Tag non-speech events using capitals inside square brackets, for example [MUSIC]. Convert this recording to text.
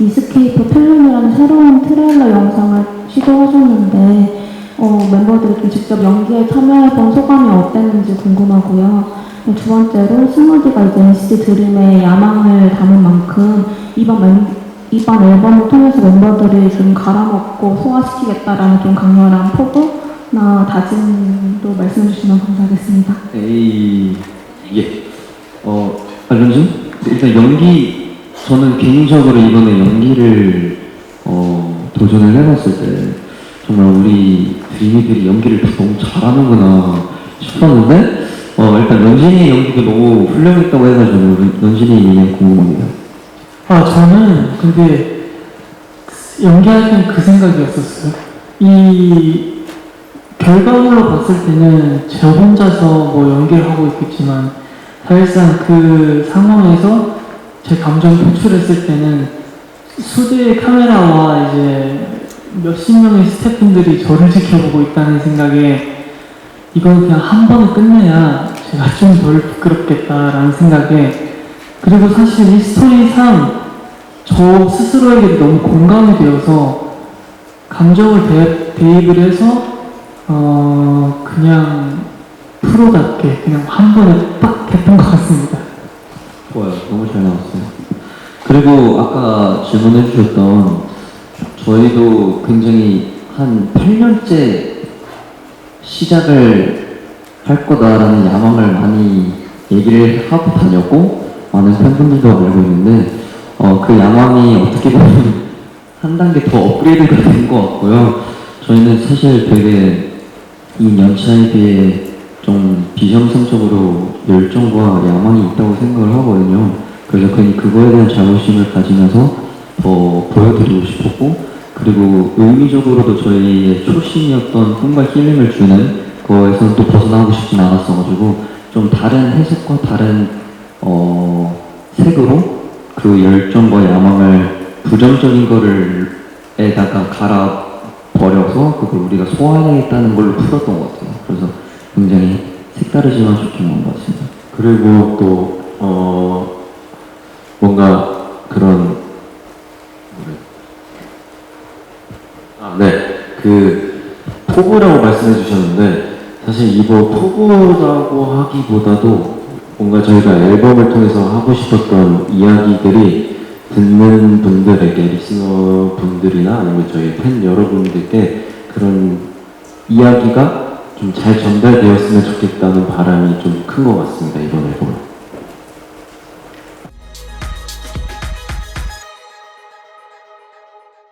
이 이스케이프 필름이라는 새로운 트레일러 영상을 시도하셨는데 어, 멤버들이 좀 직접 연기에 참여해본 소감이 어땠는지 궁금하고요. 네, 두 번째로 스무디가 이제 NCT 드림의 야망을 담은 만큼 이번 멤, 이번 앨범을 통해서 멤버들이 좀 갈아먹고 소화시키겠다라는 좀 강렬한 포부나 다짐도 말씀해 주시면 감사하겠습니다. 에이, 예. 어, 알려준? 일단 연기, 저는 개인적으로 이번에 연기를, 어, 도전을 해봤을 때, 정말 우리 드림이들이 연기를 다 너무 잘하는구나 싶었는데, 어, 일단 런쥔이의 연기도 너무 훌륭했다고 해가지고, 런- 런쥔이 얘기 궁금합니다. 아, 저는 근데 연기할 땐 그 생각이었었어요. 이 결과물로 봤을 때는 저 혼자서 뭐 연기를 하고 있겠지만 사실상 그 상황에서 제 감정을 표출했을 때는 수대의 카메라와 이제 몇십 명의 스태프분들이 저를 지켜보고 있다는 생각에 이건 그냥 한 번에 끝내야 제가 좀 덜 부끄럽겠다라는 생각에 그리고 사실 이 스토리상 저 스스로에게도 너무 공감이 되어서 감정을 대, 대입을 해서 어 그냥 프로답게 그냥 한 번에 딱 했던 것 같습니다. 좋아요. 너무 잘 나왔어요. 그리고 아까 질문해 주셨던 저희도 굉장히 한 8년째 시작을 할 거다라는 야망을 많이 얘기를 하고 다녔고 많은 팬분들도 알고 있는데 어, 그 야망이 어떻게 보면 [LAUGHS] 한 단계 더 업그레이드가 된 것 같고요. 저희는 사실 되게 이 연차에 비해 좀 비정상적으로 열정과 야망이 있다고 생각을 하거든요. 그래서 괜히 그거에 대한 자부심을 가지면서 더 보여드리고 싶었고, 그리고 의미적으로도 저희의 초심이었던 꿈과 힐링을 주는 거에서 또 벗어나고 싶진 않았어가지고, 좀 다른 해석과 다른, 어, 색으로 그 열정과 야망을 부정적인 거를 에다가 갈아 버려서 그걸 우리가 소화해야겠다는 걸로 풀었던 것 같아요. 그래서 굉장히 색다르지만 좋게 같습니다. 그리고 또, 어, 뭔가 그런. 아, 네. 그, 포부라고 말씀해 주셨는데, 사실 이거 포부라고 하기보다도 뭔가 저희가 앨범을 통해서 하고 싶었던 이야기들이 듣는 분들에게, 리스너 분들이나 아니면 저희 팬 여러분들께 그런 이야기가 좀 잘 전달되었으면 좋겠다는 바람이 좀 큰 것 같습니다, 이번 앨범.